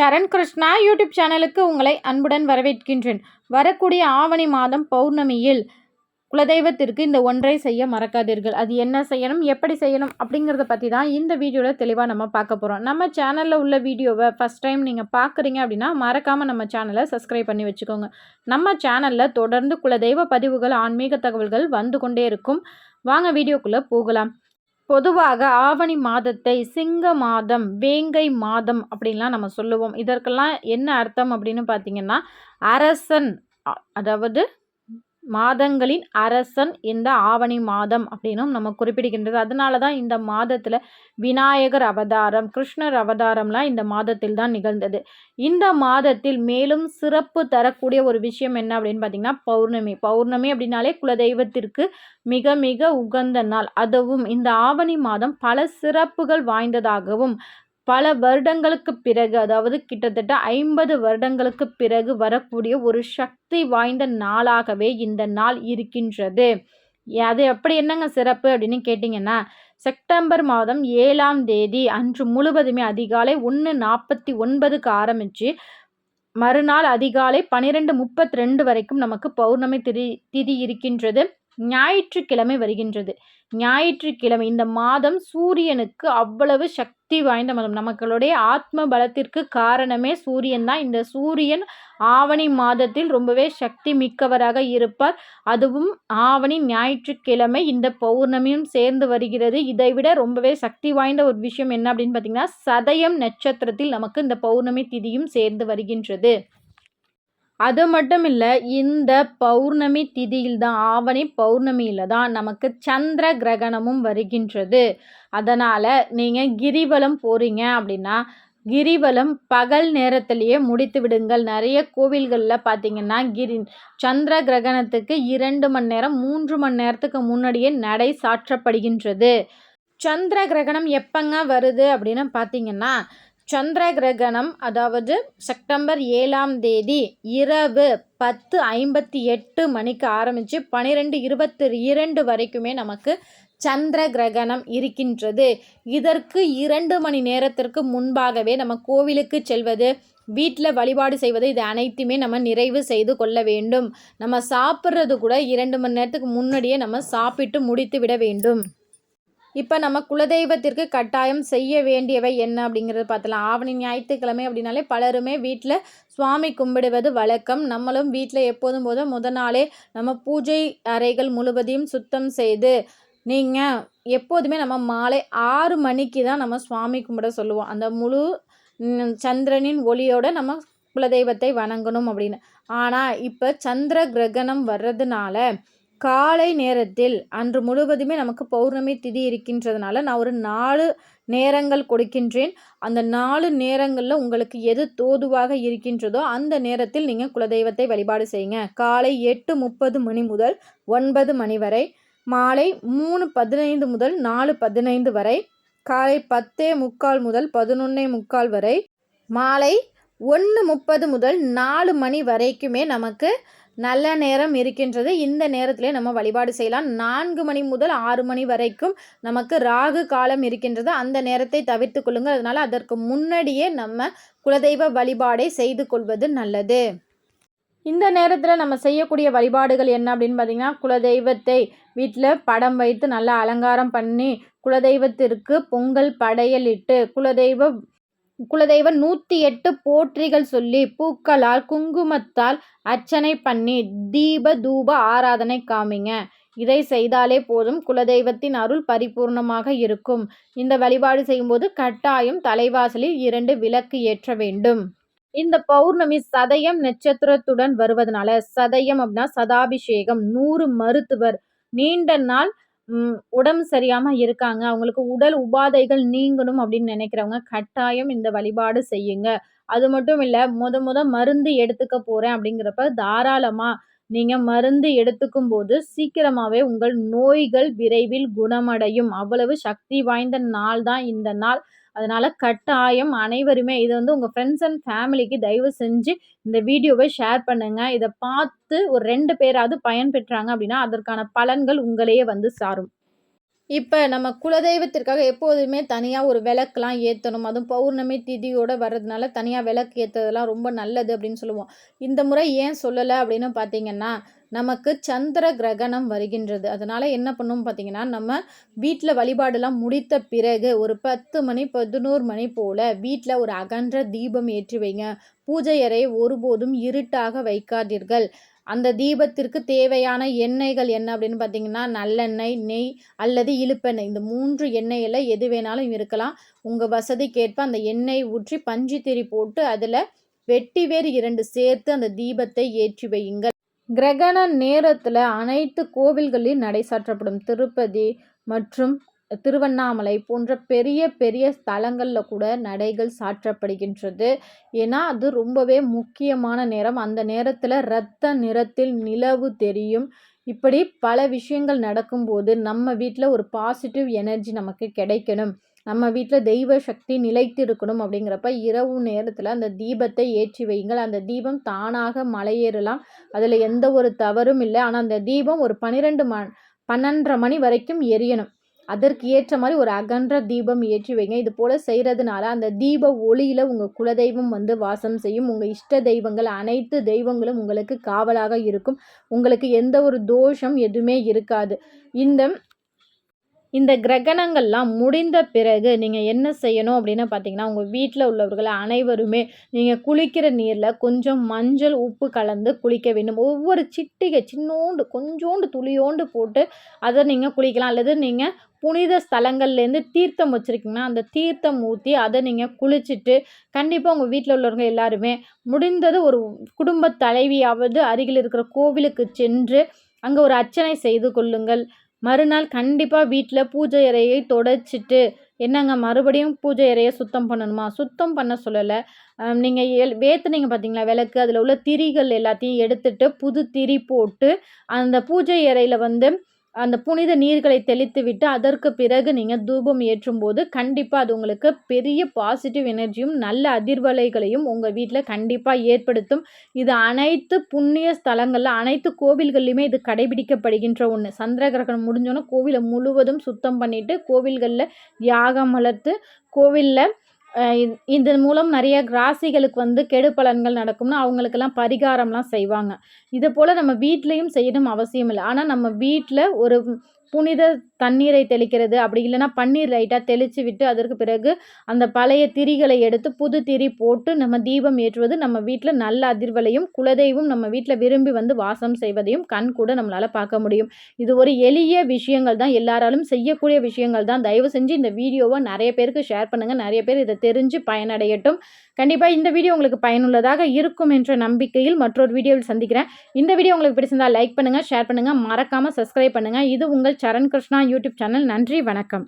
சரண் Krishna YouTube சேனலுக்கு உங்களை அன்புடன் வரவேற்கின்றேன். வரக்கூடிய ஆவணி மாதம் பௌர்ணமியில் குலதெய்வத்திற்கு இந்த ஒன்றை செய்ய மறக்காதீர்கள். அது என்ன செய்யணும் எப்படி செய்யணும் அப்படிங்கிறத பற்றி தான் இந்த வீடியோவில் தெளிவாக நம்ம பார்க்க போகிறோம் நம்ம சேனலில் உள்ள வீடியோவை ஃபஸ்ட் டைம் நீங்கள் பார்க்குறீங்க அப்படின்னா மறக்காமல் நம்ம சேனலை சப்ஸ்கிரைப் பண்ணி வச்சுக்கோங்க. நம்ம சேனலில் தொடர்ந்து குலதெய்வ பதிவுகள் ஆன்மீக தகவல்கள் வந்து கொண்டே இருக்கும். வாங்க வீடியோக்குள்ளே போகலாம். பொதுவாக ஆவணி மாதத்தை சிங்க மாதம் வேங்கை மாதம் அப்படின்லாம் நம்ம சொல்லுவோம். இதற்கெல்லாம் என்ன அர்த்தம் அப்படின்னு பார்த்தீங்கன்னா அரசன் அதாவது மாதங்களின் அரசன் இந்த ஆவணி மாதம் அப்படின்னும் நம்ம குறிப்பிடுகின்றது. அதனால தான் இந்த மாதத்தில் விநாயகர் அவதாரம் கிருஷ்ணர் அவதாரம்லாம் இந்த மாதத்தில் தான் நிகழ்ந்தது. இந்த மாதத்தில் மேலும் சிறப்பு தரக்கூடிய ஒரு விஷயம் என்ன அப்படின்னு பார்த்தீங்கன்னா பௌர்ணமி. பௌர்ணமி அப்படின்னாலே குலதெய்வத்திற்கு மிக மிக உகந்த நாள். அதுவும் இந்த ஆவணி மாதம் பல சிறப்புகள் வாய்ந்ததாகவும் பல வருடங்களுக்கு பிறகு அதாவது கிட்டத்தட்ட ஐம்பது வருடங்களுக்கு பிறகு வரக்கூடிய ஒரு சக்தி வாய்ந்த நாளாகவே இந்த நாள் இருக்கின்றது. அது எப்படி என்னங்க சிறப்பு அப்படின்னு கேட்டிங்கன்னா செப்டம்பர் மாதம் ஏழாம் தேதி அன்று முழுவதுமே அதிகாலை ஒன்று நாற்பத்தி ஒன்பதுக்கு ஆரம்பித்து மறுநாள் அதிகாலை பன்னிரெண்டு முப்பத்தி ரெண்டு வரைக்கும் நமக்கு பௌர்ணமி திதி திதி இருக்கின்றது. ஞாயிற்றுக்கிழமை வருகின்றது. ஞாயிற்றுக்கிழமை இந்த மாதம் சூரியனுக்கு அவ்வளவு சக்தி வாய்ந்த மாதம். நமக்களுடைய ஆத்ம பலத்திற்கு காரணமே சூரியன் தான். இந்த சூரியன் ஆவணி மாதத்தில் ரொம்பவே சக்தி மிக்கவராக இருப்பார். அதுவும் ஆவணி ஞாயிற்றுக்கிழமை இந்த பௌர்ணமியும் சேர்ந்து வருகிறது. இதைவிட ரொம்பவே சக்தி வாய்ந்த ஒரு விஷயம் என்ன அப்படின்னு பார்த்தீங்கன்னா சதயம் நட்சத்திரத்தில் நமக்கு இந்த பௌர்ணமி திதியும் சேர்ந்து வருகின்றது. அது மட்டும் இல்லை இந்த பௌர்ணமி திதியில் தான் ஆவணி பௌர்ணமியில் தான் நமக்கு சந்திர கிரகணமும் வருகின்றது. அதனால் நீங்கள் கிரிவலம் போகிறீங்க அப்படின்னா கிரிவலம் பகல் நேரத்திலேயே முடித்து விடுங்கள். நிறைய கோவில்களில் பார்த்தீங்கன்னா கிரி சந்திர கிரகணத்துக்கு இரண்டு மணி நேரம் மூன்று மணி நேரத்துக்கு முன்னாடியே நடை சாற்றப்படுகின்றது. சந்திர கிரகணம் எப்பங்க வருது அப்படின்னு பார்த்தீங்கன்னா சந்திர கிரகணம் அதாவது செப்டம்பர் ஏழாம் தேதி இரவு பத்து ஐம்பத்தி எட்டு மணிக்கு ஆரம்பித்து பன்னிரெண்டு இருபத்தி இரண்டு வரைக்குமே நமக்கு சந்திர கிரகணம் இருக்கின்றது. இதற்கு இரண்டு மணி நேரத்திற்கு முன்பாகவே நம்ம கோவிலுக்கு செல்வது வீட்டில் வழிபாடு செய்வது இது அனைத்துமே நம்ம நிறைவு செய்து கொள்ள வேண்டும். நம்ம சாப்பிட்றது கூட இரண்டு மணி நேரத்துக்கு முன்னாடியே நம்ம சாப்பிட்டு முடித்து விட வேண்டும். இப்போ நம்ம குலதெய்வத்திற்கு கட்டாயம் செய்ய வேண்டியவை என்ன அப்படிங்கிறது பார்த்தலாம். ஆவணி ஞாயிற்றுக்கிழமை அப்படின்னாலே பலருமே வீட்டில் சுவாமி கும்பிடுவது வழக்கம். நம்மளும் வீட்டில் எப்போதும் போதும் முத நாளே நம்ம பூஜை அறைகள் முழுவதையும் சுத்தம் செய்து நீங்கள் எப்போதுமே நம்ம மாலை ஆறு மணிக்கு தான் நம்ம சுவாமி கும்பிட சொல்லுவோம். அந்த முழு சந்திரனின் ஒளியோட நம்ம குலதெய்வத்தை வணங்கணும் அப்படின்னு. ஆனால் இப்போ சந்திர கிரகணம் வர்றதுனால காலை நேரத்தில் அன்று முழுவதுமே நமக்கு பௌர்ணமி திதி இருக்கின்றதுனால நான் ஒரு நாலு நேரங்கள் கொடுக்கின்றேன். அந்த நாலு நேரங்களில் உங்களுக்கு எது தோதுவாக இருக்கின்றதோ அந்த நேரத்தில் நீங்கள் குலதெய்வத்தை வழிபாடு செய்யுங்க. காலை எட்டு முப்பது மணி முதல் ஒன்பது மணி வரை மாலை மூணு பதினைந்து முதல் நாலு பதினைந்து வரை காலை பத்தே முக்கால் முதல் பதினொன்னே முக்கால் வரை மாலை ஒன்று முப்பது முதல் நாலு மணி வரைக்குமே நமக்கு நல்ல நேரம் இருக்கின்றது. இந்த நேரத்திலே நம்ம வழிபாடு செய்யலாம். நான்கு மணி முதல் ஆறு மணி வரைக்கும் நமக்கு ராகு காலம் இருக்கின்றது. அந்த நேரத்தை தவிர்த்து கொள்ளுங்கள். அதனால் அதற்கு முன்னாடியே நம்ம குலதெய்வ வழிபாடை செய்து கொள்வது நல்லது. இந்த நேரத்தில் நம்ம செய்யக்கூடிய வழிபாடுகள் என்ன அப்படின்னு பார்த்தீங்கன்னா குலதெய்வத்தை வீட்டில் படம் வைத்து நல்லா அலங்காரம் பண்ணி குலதெய்வத்திற்கு பொங்கல் படையலிட்டு குலதெய்வ குலதெய்வம் நூற்றி எட்டு போற்றிகள் சொல்லி பூக்களால் குங்குமத்தால் அர்ச்சனை பண்ணி தீப தூப ஆராதனை காமிங்க. இதை செய்தாலே போதும் குலதெய்வத்தின் அருள் பரிபூர்ணமாக இருக்கும். இந்த வழிபாடு செய்யும்போது கட்டாயம் தலைவாசலில் இரண்டு விளக்கு ஏற்ற வேண்டும். இந்த பௌர்ணமி சதயம் நட்சத்திரத்துடன் வருவதனால சதயம் அப்படின்னா சதாபிஷேகம் நூறு மருத்துவர் நீண்ட நாள் உடம்பு சரியாமல் இருக்காங்க. அவங்களுக்கு உடல் உபாதைகள் நீங்கணும் அப்படின்னு நினைக்கிறவங்க கட்டாயம் இந்த வழிபாடு செய்யுங்க. அது மட்டும் இல்லை முத முத மருந்து எடுத்துக்க போகிறேன் அப்படிங்கிறப்ப தாராளமாக நீங்கள் மருந்து எடுத்துக்கும் போது சீக்கிரமாகவே உங்கள் நோய்கள் விரைவில் குணமடையும். அவ்வளவு சக்தி வாய்ந்த நாள் தான் இந்த நாள். அதனால் கட்டாயம் அனைவருமே இது வந்து உங்கள் ஃப்ரெண்ட்ஸ் அண்ட் ஃபேமிலிக்கு தயவு செஞ்சு இந்த வீடியோவை ஷேர் பண்ணுங்கள் இதை பார்த்து ஒரு ரெண்டு பேராவது பயன்பெற்றாங்க அப்படின்னா அதற்கான பலன்கள் உங்களையே வந்து சாரும். இப்போ நம்ம குலதெய்வத்திற்காக எப்போதுமே தனியாக ஒரு விளக்குலாம் ஏற்றணும் அதுவும் பௌர்ணமி திதியோட வர்றதுனால தனியாக விளக்கு ஏற்றுறதுலாம் ரொம்ப நல்லது அப்படின்னு சொல்லுவோம். இந்த முறை ஏன் சொல்லலை அப்படின்னு பார்த்தீங்கன்னா நமக்கு சந்திர கிரகணம் வருகின்றது. அதனால் என்ன பண்ணும் பார்த்தீங்கன்னா நம்ம வீட்டில் வழிபாடெல்லாம் முடித்த பிறகு ஒரு பத்து மணி பதினோரு மணி போல் வீட்டில் ஒரு அகன்ற தீபம் ஏற்றி வைங்க. பூஜை அறை ஒருபோதும் இருட்டாக வைக்காதீர்கள். அந்த தீபத்திற்கு தேவையான எண்ணெய்கள் என்ன அப்படின்னு பார்த்தீங்கன்னா நல்லெண்ணெய் நெய் அல்லது இழுப்பெண்ணெய். இந்த மூன்று எண்ணெயில் எது வேணாலும் இருக்கலாம். உங்கள் வசதிக்கேற்ப அந்த எண்ணெய் ஊற்றி பஞ்சு திரி போட்டு அதில் வெட்டி வேறு இரண்டு சேர்த்து அந்த தீபத்தை ஏற்றி வையுங்கள். கிரகண நேரத்தில் அனைத்து கோவில்களிலும் நடை சாற்றப்படும் திருப்பதி மற்றும் திருவண்ணாமலை போன்ற பெரிய பெரிய ஸ்தலங்களில் கூட நடைகள் சாற்றப்படுகின்றது. ஏன்னா அது ரொம்பவே முக்கியமான நேரம். அந்த நேரத்தில் இரத்த நிறத்தில் நிலவு தெரியும். இப்படி பல விஷயங்கள் நடக்கும்போது நம்ம வீட்டில் ஒரு பாசிட்டிவ் எனர்ஜி நமக்கு கிடைக்கணும். நம்ம வீட்டில் தெய்வ சக்தி நிலைத்து இருக்கணும் அப்படிங்கிறப்ப இரவு நேரத்தில் அந்த தீபத்தை ஏற்றி வையுங்கள். அந்த தீபம் தானாக மலையேறலாம். அதில் எந்த ஒரு தவறும் இல்லை. ஆனால் அந்த தீபம் ஒரு பன்னிரெண்டு ம பன்னெண்டரை மணி வரைக்கும் எரியணும். அதற்கு ஏற்ற மாதிரி ஒரு அகன்ற தீபம் ஏற்றி வைங்க. இது போல் செய்கிறதுனால அந்த தீப ஒளியில் உங்கள் குலதெய்வம் வந்து வாசம் செய்யும். உங்கள் இஷ்ட தெய்வங்கள் அனைத்து தெய்வங்களும் உங்களுக்கு காவலாக இருக்கும். உங்களுக்கு எந்த ஒரு தோஷம் எதுவுமே இருக்காது. இந்த இந்த கிரகணங்கள்லாம் முடிந்த பிறகு நீங்கள் என்ன செய்யணும் அப்படின்னு பார்த்தீங்கன்னா உங்கள் வீட்டில் உள்ளவர்கள் அனைவருமே நீங்கள் குளிக்கிற நீரில் கொஞ்சம் மஞ்சள் உப்பு கலந்து குளிக்க வேண்டும். ஒவ்வொரு சிட்டிகை சின்னோண்டு கொஞ்சோண்டு துளியோண்டு போட்டு அதை நீங்கள் குளிக்கலாம். அல்லது நீங்கள் புனித ஸ்தலங்கள்லேருந்து தீர்த்தம் வச்சுருக்கீங்கன்னா அந்த தீர்த்தம் ஊற்றி அதை நீங்கள் குளிச்சுட்டு கண்டிப்பாக உங்கள் வீட்டில் உள்ளவங்க எல்லாருமே முடிந்தது ஒரு குடும்ப தலைவியாவது அருகில் இருக்கிற கோவிலுக்கு சென்று அங்கே ஒரு அர்ச்சனை செய்து கொள்ளுங்கள். மறுநாள் கண்டிப்பாக வீட்டில் பூஜை அறையை தொடச்சிட்டு என்னங்க மறுபடியும் பூஜை அறையை சுத்தம் பண்ணணுமா? சுத்தம் பண்ண சொல்லலை. நீங்கள் எல் வேத்துனீங்க பார்த்தீங்களா விளக்கு அதில் உள்ள திரிகள் எல்லாத்தையும் எடுத்துட்டு புது திரி போட்டு அந்த பூஜை அறையில் வந்து அந்த புனித நீர்களை தெளித்து விட்டு அதற்கு பிறகு நீங்கள் தூபம் ஏற்றும் போது கண்டிப்பாக அது உங்களுக்கு பெரிய பாசிட்டிவ் எனர்ஜியும் நல்ல அதிர்வலைகளையும் உங்கள் வீட்டில் கண்டிப்பாக ஏற்படுத்தும். இது அனைத்து புண்ணிய ஸ்தலங்களில் அனைத்து கோவில்கள்லையுமே இது கடைபிடிக்கப்படுகின்ற ஒன்று சந்திர கிரகணம் முடிஞ்சோன்னே கோவிலை முழுவதும் சுத்தம் பண்ணிவிட்டு கோவில்களில் யாகம் வளர்த்து கோவிலில் இதன் மூலம் நிறைய ராசிகளுக்கு வந்து கெடு பலன்கள் நடக்கும்னு அவங்களுக்கெல்லாம் பரிகாரம்லாம் செய்வாங்க. இது போல் நம்ம வீட்லேயும் செய்யணும் அவசியம் இல்லை ஆனால் நம்ம வீட்டில் ஒரு புனித தண்ணீரை தெளிக்கிறது. அப்படி இல்லைன்னா பன்னீர் லைட்டாக தெளித்து விட்டு அதற்கு பிறகு அந்த பழைய திரிகளை எடுத்து புது திரி போட்டு நம்ம தீபம் ஏற்றுவது நம்ம வீட்டில் நல்ல அதிர்வலையும் குலதெய்வம் நம்ம வீட்டில் விரும்பி வந்து வாசம் செய்வதையும் கண் கூட நம்மளால் பார்க்க முடியும். இது ஒரு எளிய விஷயங்கள் தான். எல்லாராலும் செய்யக்கூடிய விஷயங்கள் தான். தயவு செஞ்சு இந்த வீடியோவை நிறைய பேருக்கு ஷேர் பண்ணுங்கள் நிறைய பேர் இதை தெரிஞ்சு பயனடையட்டும். கண்டிப்பாக இந்த வீடியோ உங்களுக்கு பயனுள்ளதாக இருக்கும் என்ற நம்பிக்கையில் மற்றொரு வீடியோவில் சந்திக்கிறேன். இந்த வீடியோ உங்களுக்கு பிடிச்சிருந்தால் லைக் பண்ணுங்கள் ஷேர் பண்ணுங்கள் மறக்காமல் சப்ஸ்கிரைப் பண்ணுங்கள் இது உங்கள் சரண் கிருஷ்ணா யூடியூப் சேனல். நன்றி வணக்கம்.